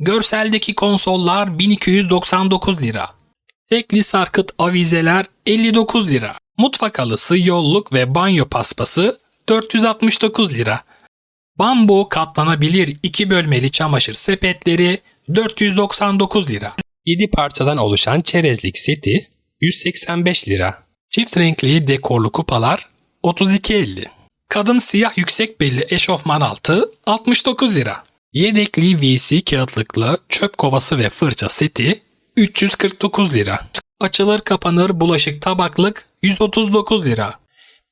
Görseldeki konsollar 1299 lira. Tekli sarkıt avizeler 59 lira. Mutfak halısı, yolluk ve banyo paspası 469 lira. Bambu katlanabilir iki bölmeli çamaşır sepetleri 499 lira. 7 parçadan oluşan çerezlik seti 185 lira. Çift renkli dekorlu kupalar 32.50. Kadın siyah yüksek belli eşofman altı 69 lira. Yedekli VC kağıtlıklı çöp kovası ve fırça seti 349 lira. Açılır kapanır bulaşık tabaklık 139 lira.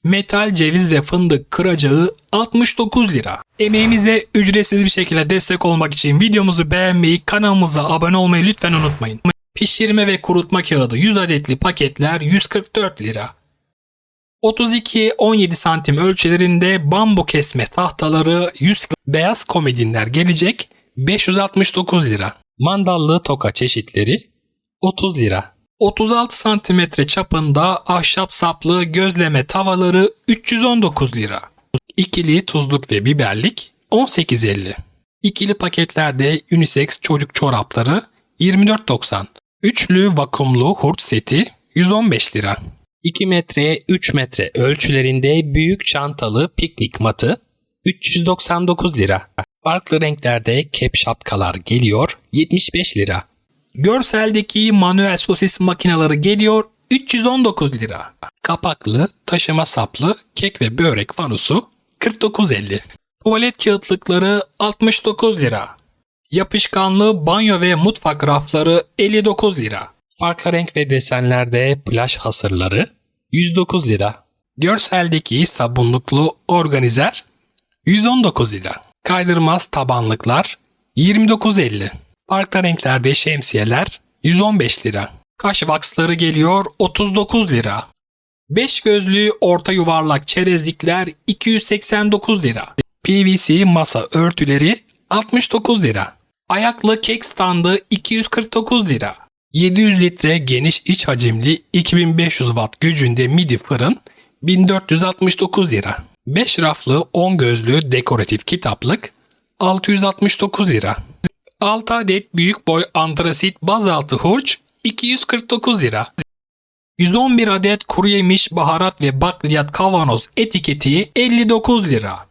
Metal ceviz ve fındık kıracağı 69 lira. Emeğimize ücretsiz bir şekilde destek olmak için videomuzu beğenmeyi, kanalımıza abone olmayı lütfen unutmayın. Pişirme ve kurutma kağıdı 100 adetli paketler 144 lira. 32-17 santim ölçülerinde bambu kesme tahtaları 100 beyaz komedinler gelecek 569 lira. Mandallı toka çeşitleri 30 lira. 36 santimetre çapında ahşap saplı gözleme tavaları 319 lira. İkili tuzluk ve biberlik 18.50. İkili paketlerde unisex çocuk çorapları 24.90. Üçlü vakumlu hurç seti 115 lira. 2 metre 3 metre ölçülerinde büyük çantalı piknik matı 399 lira. Farklı renklerde kep şapkalar geliyor 75 lira. Görseldeki manuel sosis makineleri geliyor 319 lira. Kapaklı, taşıma saplı kek ve börek fanusu 49.50. Tuvalet kağıtlıkları 69 lira. Yapışkanlı banyo ve mutfak rafları 59 lira. Farklı renk ve desenlerde plaj hasırları 109 lira. Görseldeki sabunluklu organizer 119 lira. Kaydırmaz tabanlıklar 29.50. Farklı renklerde şemsiyeler 115 lira. Kaş vaksları geliyor 39 lira. 5 gözlü orta yuvarlak çerezlikler 289 lira. PVC masa örtüleri 69 lira. Ayaklı kek standı 249 lira. 700 litre geniş iç hacimli 2500 watt gücünde midi fırın 1469 lira. 5 raflı 10 gözlü dekoratif kitaplık 669 lira. 6 adet büyük boy antrasit bazaltı hurç 249 lira. 111 adet kuru yemiş, baharat ve bakliyat kavanoz etiketi 59 lira.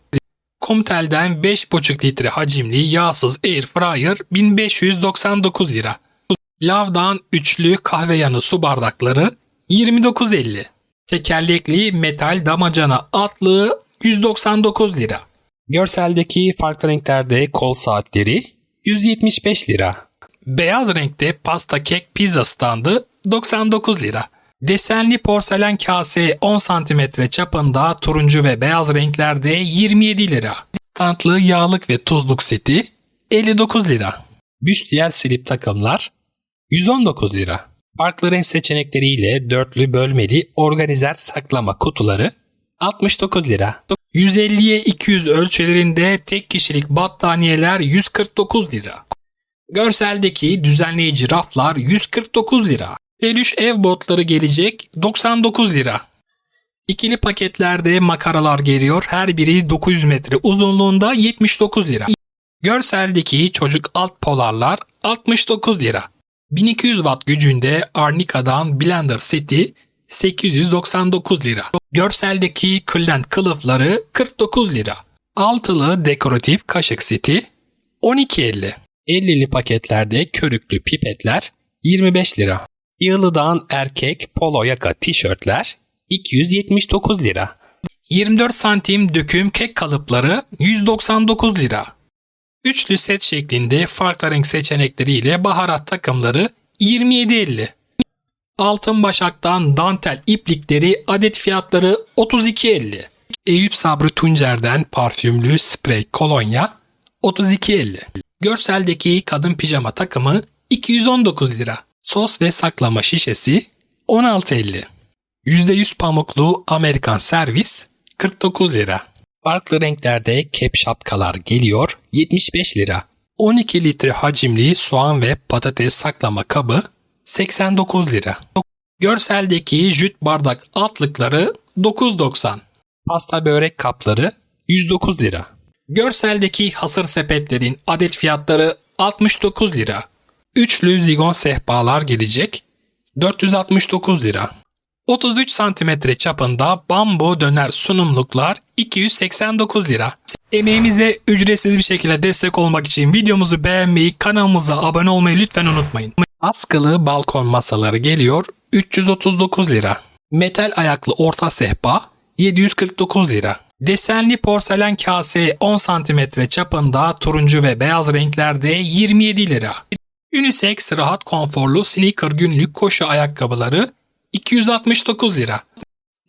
Komtel'den 5,5 litre hacimli yağsız air fryer 1599 lira. Lavdan üçlü kahve yanı su bardakları 29.50. Tekerlekli metal damacana atlığı 199 lira. Görseldeki farklı renklerde kol saatleri 175 lira. Beyaz renkte pasta kek pizza standı 99 lira. Desenli porselen kase 10 cm çapında turuncu ve beyaz renklerde 27 lira. Standlı yağlık ve tuzluk seti 59 lira. Büstiyer slip takımlar 119 lira. Farklı renk seçenekleriyle dörtlü bölmeli organizer saklama kutuları 69 lira. 150'ye 200 ölçülerinde tek kişilik battaniyeler 149 lira. Görseldeki düzenleyici raflar 149 lira. Peluş ev botları gelecek 99 lira. İkili paketlerde makaralar geliyor. Her biri 900 metre uzunluğunda 79 lira. Görseldeki çocuk alt polarlar 69 lira. 1200 watt gücünde Arnica'dan blender seti 899 lira. Görseldeki kırlent kılıfları 49 lira. Altılı dekoratif kaşık seti 12.50. 50'li paketlerde körüklü pipetler 25 lira. Yığılıdan erkek polo yaka tişörtler 279 lira. 24 santim döküm kek kalıpları 199 lira. Üçlü set şeklinde farklı renk seçenekleriyle baharat takımları 27.50. Altın başaktan dantel iplikleri adet fiyatları 32.50. Eyüp Sabri Tuncer'den parfümlü sprey kolonya 32.50. Görseldeki kadın pijama takımı 219 lira. Sos ve saklama şişesi 16.50. %100 pamuklu Amerikan servis 49 lira. Farklı renklerde kep şapkalar geliyor 75 lira. 12 litre hacimli soğan ve patates saklama kabı 89 lira. Görseldeki jüt bardak altlıkları 9.90. Pasta börek kapları 109 lira. Görseldeki hasır sepetlerin adet fiyatları 69 lira. Üçlü zigon sehpalar gelecek 469 lira. 33 santimetre çapında bambu döner sunumluklar 289 lira. Emeğimize ücretsiz bir şekilde destek olmak için videomuzu beğenmeyi, kanalımıza abone olmayı lütfen unutmayın. Askılı balkon masaları geliyor 339 lira. Metal ayaklı orta sehpa 749 lira. Desenli porselen kase 10 cm çapında turuncu ve beyaz renklerde 27 lira. Unisex rahat konforlu sneaker günlük koşu ayakkabıları 269 lira.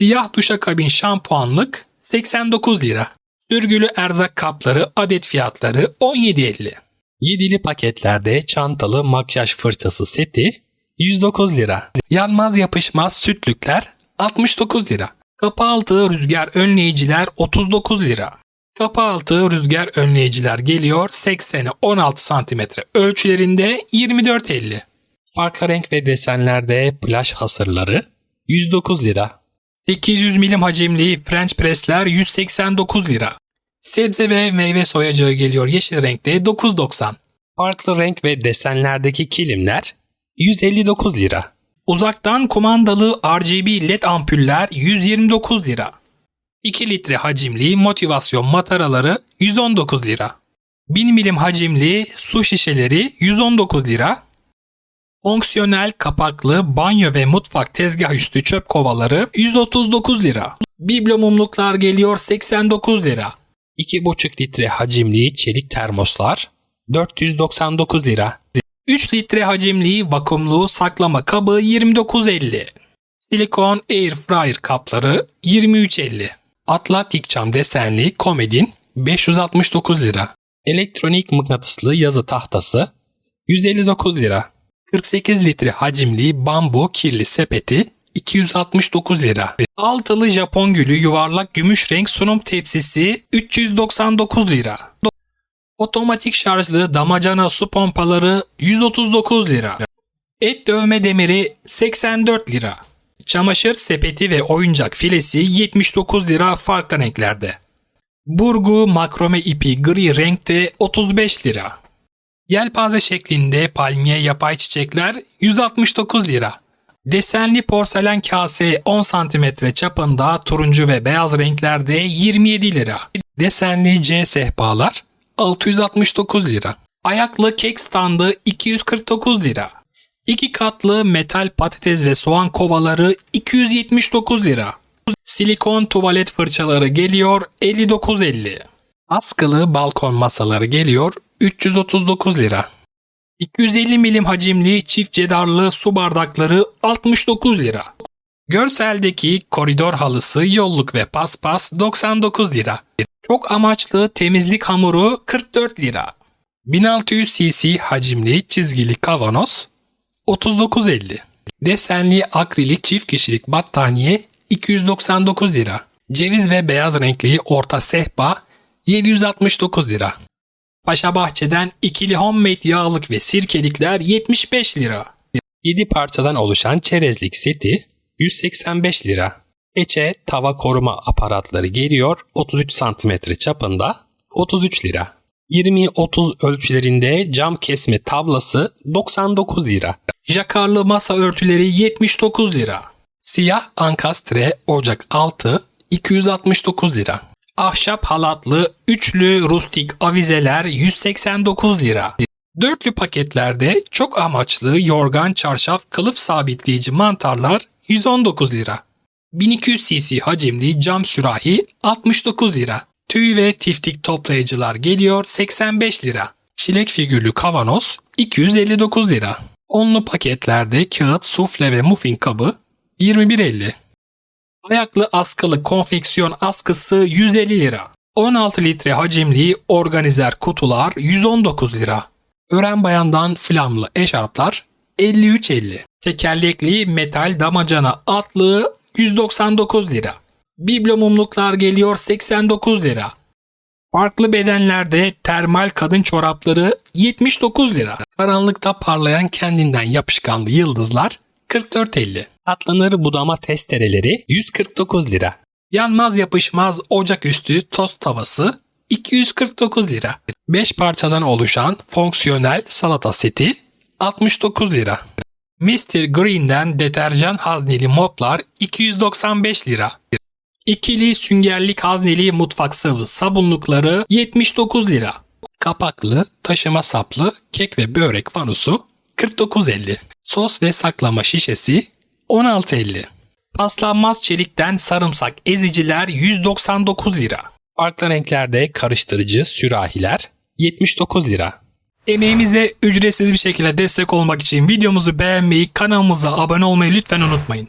Siyah duşakabin şampuanlık 89 lira. Sürgülü erzak kapları adet fiyatları 17.50. Yedili paketlerde çantalı makyaj fırçası seti 109 lira. Yanmaz yapışmaz sütlükler 69 lira. Kapı altı rüzgar önleyiciler 39 lira. Kapı altı rüzgar önleyiciler geliyor 80'e 16 cm ölçülerinde 24.50. Farklı renk ve desenlerde plaj hasırları 109 lira. 800 milim hacimli French pressler 189 lira. Sebze ve meyve soyacağı geliyor yeşil renkte 9.90. Farklı renk ve desenlerdeki kilimler 159 lira. Uzaktan kumandalı RGB LED ampuller 129 lira. 2 litre hacimli motivasyon mataraları 119 lira. 1000 milim hacimli su şişeleri 119 lira. Fonksiyonel kapaklı banyo ve mutfak tezgah üstü çöp kovaları 139 lira. Biblo mumluklar geliyor 89 lira. 2,5 litre hacimli çelik termoslar 499 lira. 3 litre hacimli vakumlu saklama kabı 29.50. Silikon air fryer kapları 23.50. Atlantik cam desenli komedin 569 lira. Elektronik mıknatıslı yazı tahtası 159 lira. 48 litre hacimli bambu kirli sepeti 269 lira. Altılı Japon gülü yuvarlak gümüş renk sunum tepsisi 399 lira. Otomatik şarjlı damacana su pompaları 139 lira. Et dövme demiri 84 lira. Çamaşır sepeti ve oyuncak filesi 79 lira farklı renklerde. Burgu makrome ipi gri renkte 35 lira. Yelpaze şeklinde palmiye yapay çiçekler 169 lira. Desenli porselen kase 10 cm çapında turuncu ve beyaz renklerde 27 lira. Desenli C sehpalar 669 lira. Ayaklı kek standı 249 lira. İki katlı metal patates ve soğan kovaları 279 lira. Silikon tuvalet fırçaları geliyor 59.50. Askılı balkon masaları geliyor 339 lira. 250 milim hacimli çift cedarlı su bardakları 69 lira. Görseldeki koridor halısı yolluk ve paspas 99 lira. Çok amaçlı temizlik hamuru 44 lira. 1600 cc hacimli çizgili kavanoz 39.50. Desenli akrilik çift kişilik battaniye 299 lira. Ceviz ve beyaz renkli orta sehpa 769 lira. Paşa Bahçe'den ikili homemade yağlık ve sirkelikler 75 lira. 7 parçadan oluşan çerezlik seti 185 lira. Eçe tava koruma aparatları geliyor 33 cm çapında 33 lira. 20-30 ölçülerinde cam kesme tablası 99 lira. Jakarlı masa örtüleri 79 lira. Siyah ankastre ocak altı 269 lira. Ahşap halatlı üçlü rustik avizeler 189 lira. Dörtlü paketlerde çok amaçlı yorgan çarşaf kılıf sabitleyici mantarlar 119 lira. 1200 cc hacimli cam sürahi 69 lira. Tüy ve tiftik toplayıcılar geliyor 85 lira. Çilek figürlü kavanoz 259 lira. Onlu paketlerde kağıt, sufle ve muffin kabı 21.50. Ayaklı askılı konfeksiyon askısı 150 lira. 16 litre hacimli organizer kutular 119 lira. Ören bayandan flamlı eşarplar 53.50. Tekerlekli metal damacana atlığı 199 lira. Biblo mumluklar geliyor 89 lira. Farklı bedenlerde termal kadın çorapları 79 lira. Karanlıkta parlayan kendinden yapışkanlı yıldızlar 44.50. Atlanır budama testereleri 149 lira. Yanmaz yapışmaz ocaküstü tost tavası 249 lira. 5 parçadan oluşan fonksiyonel salata seti 69 lira. Mr. Green'den deterjan hazneli moplar 295 lira. İkili süngerlik hazneli mutfak sıvı sabunlukları 79 lira. Kapaklı, taşıma saplı kek ve börek fanusu 49.50. Sos ve saklama şişesi 16.50. Paslanmaz çelikten sarımsak eziciler 199 lira. Farklı renklerde karıştırıcı sürahiler 79 lira. Emeğimize ücretsiz bir şekilde destek olmak için videomuzu beğenmeyi, kanalımıza abone olmayı lütfen unutmayın.